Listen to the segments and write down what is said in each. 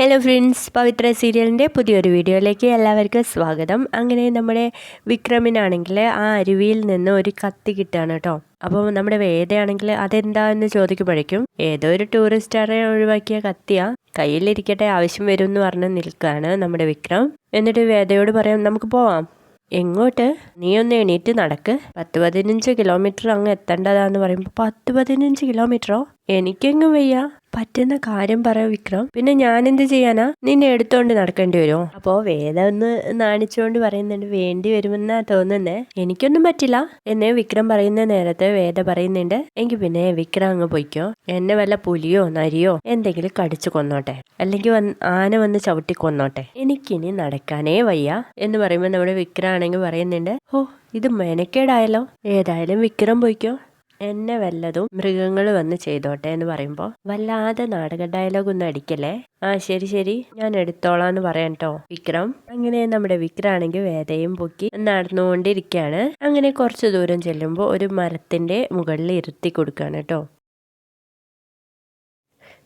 Hello friends പവിത്ര സീരിയലിന്റെ പുതിയൊരു വീഡിയോയിലേക്ക് എല്ലാവർക്കും സ്വാഗതം. അങ്ങനെ നമ്മുടെ വിക്രമിനാണെങ്കിൽ ആ അരുവിയിൽ നിന്ന് ഒരു കത്തി കിട്ടുകയാണ് കേട്ടോ. അപ്പോൾ നമ്മുടെ വേദയാണെങ്കിൽ അതെന്താന്ന് ചോദിക്കുമ്പോഴേക്കും ഏതോ ഒരു ടൂറിസ്റ്റാറെ ഒഴിവാക്കിയ കത്തിയാ കയ്യിലിരിക്കട്ടെ ആവശ്യം വരും എന്ന് പറഞ്ഞ് നിൽക്കുകയാണ് നമ്മുടെ വിക്രം. എന്നിട്ട് വേദയോട് പറയാം നമുക്ക് പോവാം. എങ്ങോട്ട്? നീ ഒന്ന് എണീറ്റ് നടക്ക്. പത്ത് പതിനഞ്ച് കിലോമീറ്റർ അങ്ങ് എത്തേണ്ടതാന്ന് പറയുമ്പോൾ പത്ത് പതിനഞ്ച് കിലോമീറ്ററോ എനിക്കെങ്ങും വയ്യ. പറ്റുന്ന കാര്യം പറയ വിക്രം. പിന്നെ ഞാൻ എന്ത് ചെയ്യാനാ? നിന്നെ എടുത്തോണ്ട് നടക്കേണ്ടി വരുമോ അപ്പോ വേദ ഒന്ന് നാണിച്ചുകൊണ്ട് പറയുന്നുണ്ട് വേണ്ടി വരുമെന്നാ തോന്നുന്നേ. എനിക്കൊന്നും പറ്റില്ല. എന്നെ വിക്രം പറയുന്ന നേരത്തെ വേദ പറയുന്നുണ്ട് എങ്കിൽ പിന്നെ വിക്രം അങ്ങ് പൊയ്ക്കോ. എന്നെ വല്ല പുലിയോ നരിയോ എന്തെങ്കിലും കടിച്ചു കൊന്നോട്ടെ. അല്ലെങ്കിൽ ആന വന്ന് ചവിട്ടി കൊന്നോട്ടെ. എനിക്കിനി നടക്കാനേ വയ്യ. എന്ന് പറയുമ്പോൾ നമ്മുടെ വിക്രം ആണെങ്കിൽ പറയുന്നുണ്ട് ഓ ഇത് മെനക്കേടായാലോ ഏതായാലും വിക്രം പൊയ്ക്കോ. എന്നെ വല്ലതും മൃഗങ്ങൾ വന്ന് ചെയ്തോട്ടെ എന്ന് പറയുമ്പോൾ വല്ലാതെ നാടക ഡയലോഗ് ഒന്നും അടിക്കല്ലേ? ആ ശരി ശരി. ഞാൻ എടുത്തോളാം എന്ന് പറയാൻ കേട്ടോ വിക്രം. അങ്ങനെ നമ്മുടെ വിക്രാണെങ്കിൽ വേദയും പൊക്കി നടന്നുകൊണ്ടിരിക്കുകയാണ് അങ്ങനെ കുറച്ച് ദൂരം ചെല്ലുമ്പോൾ ഒരു മരത്തിന്റെ മുകളിൽ ഇരുത്തി കൊടുക്കുകയാണ് കേട്ടോ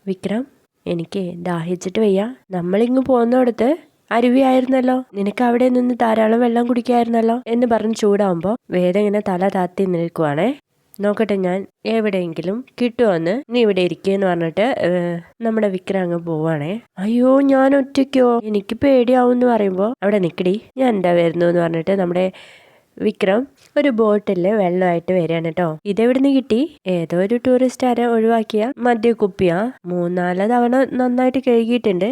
വിക്രം എനിക്ക് ദാഹിച്ചിട്ട് വയ്യ. നമ്മളിങ്ങ് പോകുന്നിടത്ത് അരുവിയായിരുന്നല്ലോ നിനക്ക് അവിടെ നിന്ന് ധാരാളം വെള്ളം കുടിക്കായിരുന്നല്ലോ എന്ന് പറഞ്ഞ് ചൂടാവുമ്പോൾ വേദ ഇങ്ങനെ തല താത്തി നിൽക്കുവാണേ. നോക്കട്ടെ ഞാൻ എവിടെയെങ്കിലും കിട്ടുമെന്ന് നീ ഇവിടെ ഇരിക്കുകയെന്ന് പറഞ്ഞിട്ട് നമ്മുടെ വിക്രം അങ്ങ് പോവാണേ. അയ്യോ ഞാൻ ഒറ്റയ്ക്കോ? എനിക്ക് പേടിയാവും എന്ന് പറയുമ്പോൾ അവിടെ നിക്കടി. ഞാൻ എന്താ വരുന്നു എന്ന് പറഞ്ഞിട്ട് നമ്മുടെ വിക്രം ഒരു ബോട്ടിൽ വെള്ളമായിട്ട് വരികയാണ് കേട്ടോ. ഇതെവിടുന്ന് കിട്ടി? ഏതോ ഒരു ടൂറിസ്റ്റ് ആരെ ഒഴിവാക്കിയ? മദ്യ കുപ്പിയാ മൂന്നാൽ തവണ നന്നായിട്ട് കഴുകിയിട്ടുണ്ട്.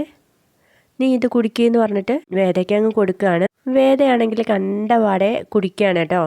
നീ ഇത് കുടിക്കുകയെന്ന് പറഞ്ഞിട്ട് വേദയ്ക്ക് അങ്ങ് കൊടുക്കുകയാണ്. വേദയാണെങ്കിൽ കണ്ടപാടെ കുടിക്കുകയാണ് കേട്ടോ.